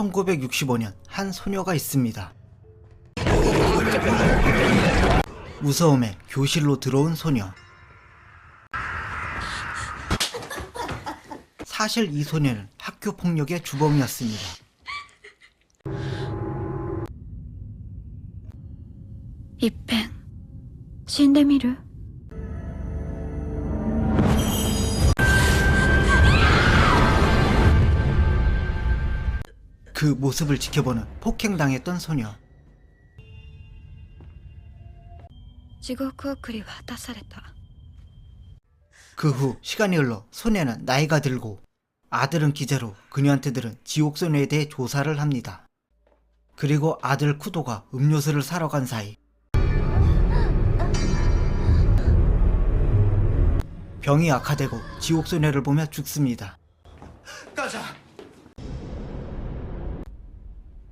1965년 한 소녀가 있습니다. 무서움에 교실로 들어온 소녀. 사실 이 소녀는 학교 폭력의 주범이었습니다. 이팽, 신데미르. 그 모습을 지켜보는 폭행당했던 소녀. 地獄送り渡された 그 후 시간이 흘러 소녀는 나이가 들고 아들은 기자로 그녀한테 들은 지옥 소녀에 대해 조사를 합니다. 그리고 아들 쿠도가 음료수를 사러 간 사이 병이 악화되고 지옥 소녀를 보며 죽습니다. 母ち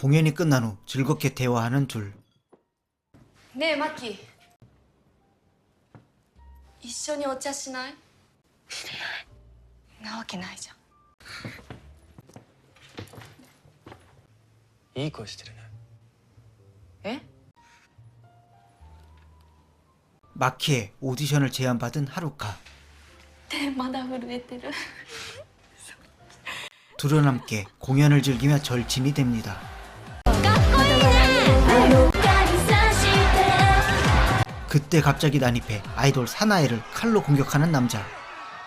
공연이 끝난 후 즐겁게 대화하는 둘. ねえマキ一緒にお茶しないなわけないじゃんいい声してるねえ 마키의 오디션을 제안받은 하루카. 手まだ震えてる 둘은 함께 공연을 즐기며 절친이 됩니다. 그때 갑자기 난입해 아이돌 사나이를 칼로 공격하는 남자.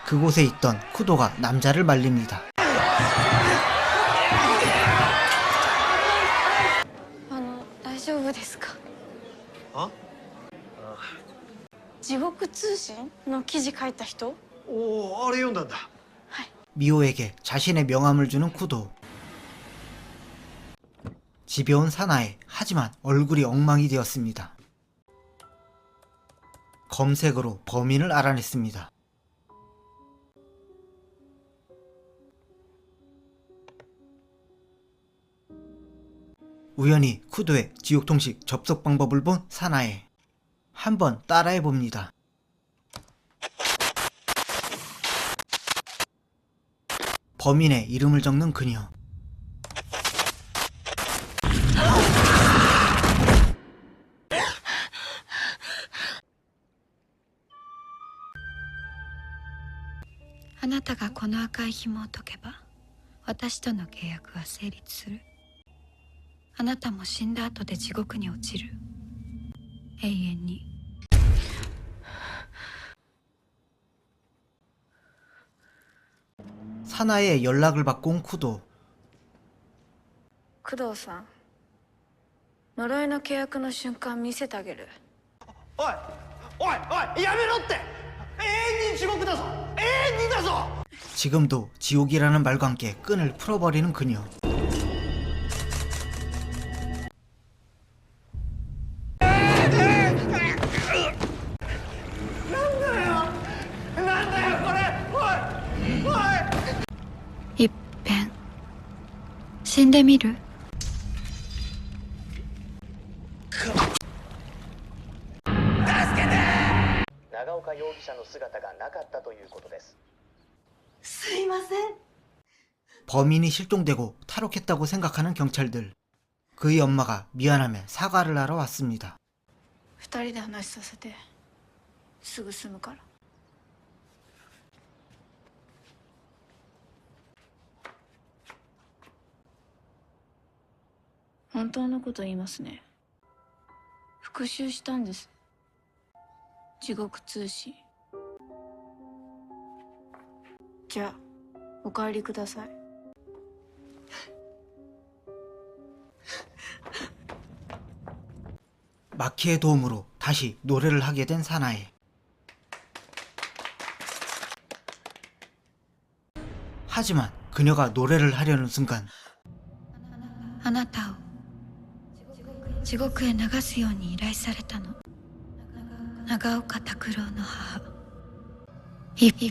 그곳에 있던 쿠도가 남자를 말립니다. あの大丈夫ですかあ地獄通信の記事書いた人おおあれ読んだんだ 미호에게 자신의 명함을 주는 쿠도. 집에 온 사나이, 하지만 얼굴이 엉망이 되었습니다. 검색으로 범인을 알아냈습니다. 우연히 쿠도의 지옥통식 접속 방법을 본 사나이. 한번 따라해 봅니다. 범인의 이름을 적는 그녀.「 あなたがこの赤い紐を解けば私との契約は成立するあなたも死んだ後で地獄に落ちる永遠に 사나이의 연락을 받고 온 쿠도. 工藤さん呪いの契約の瞬間見せてあげるおいおいおいやめろって 永遠に地獄だぞ永遠にだぞ 지금도 지옥이라는 말과 함께 끈을 풀어버리는 그녀. 어, なんだよこれおいおいいっぺん死んでみる の姿がなかったということですすいません 범인이 실종되고 탈옥했다고 생각하는 경찰들. 그의 엄마가 미안하며 사과를 하러 왔습니다. 二人で話させてすぐ済むから本当のこと言いますね復讐したんです地獄通信 じゃあお帰りください 마키의 도움으로 다시 노래를 하게 된 사나이. 하지만 그녀가 노래를 하려는 순간 あなたを地獄へ流すように依頼されたの長岡拓郎の母いっぺん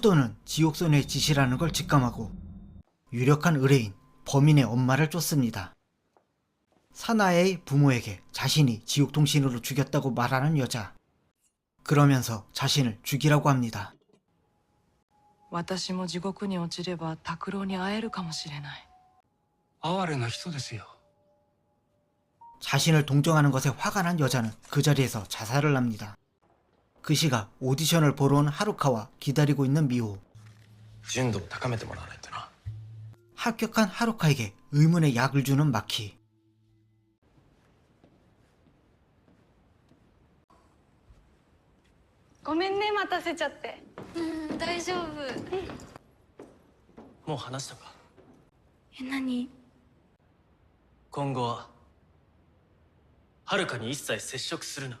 쿠도는 지옥소녀의 짓이라는 걸 직감하고 유력한 의뢰인 범인의 엄마를 쫓습니다. 사나의 부모에게 자신이 지옥통신으로 죽였다고 말하는 여자. 그러면서 자신을 죽이라고 합니다. 私も地獄に落ちれば拓郎に会えるかもしれない哀れな人ですよ 자신을 동정하는 것에 화가 난 여자는 그 자리에서 자살을 합니다. 그 시각 오디션을 보러 온 하루카와 기다리고 있는 미호. 純度を高めてもらわないとな 합격한 하루카에게 의문의 약을 주는 마키. ごめんね待たせちゃってうん大丈夫もう話したかえ何今後ははるかに一切接触するな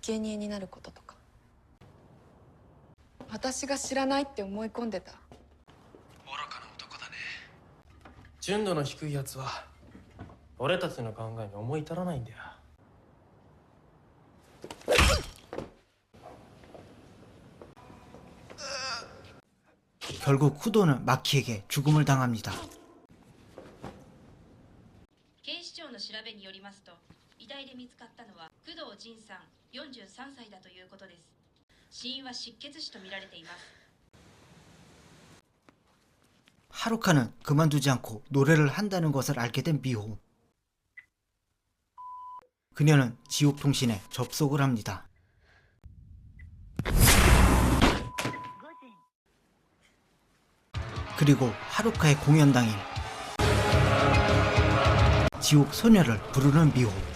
生贄になることとか私が知らないって思い込んでた愚かな男だね純度の低いやつは俺たちの考えに思い至らないんだよ 결국 쿠도는 마키에게 죽음을 당합니다. 警視庁の調べによりますと 遺体で見つかったのは工藤仁さん43歳だということです死因は失血死とみられています 하루카는 그만두지 않고 노래를 한다는 것을 알게 된 미호. 그녀는 지옥통신에 접속을 합니다. 그리고 하루카의 공연 당일 지옥 소녀를 부르는 미호.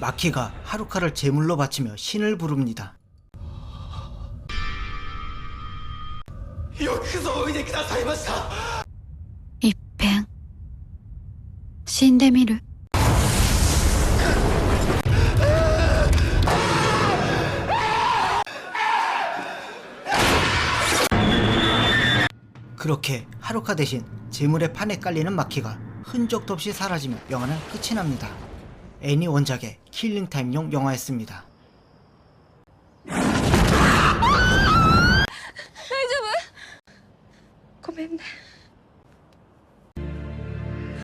마키가 하루카를 제물로 바치며 신을 부릅니다. 이팽 신데미르 그렇게 하루카 대신 재물의 판에 깔리는 마키가 흔적도 없이 사라지며 영화는 끝이 납니다. 애니 원작의 킬링타임용 영화였습니다. 고맙네.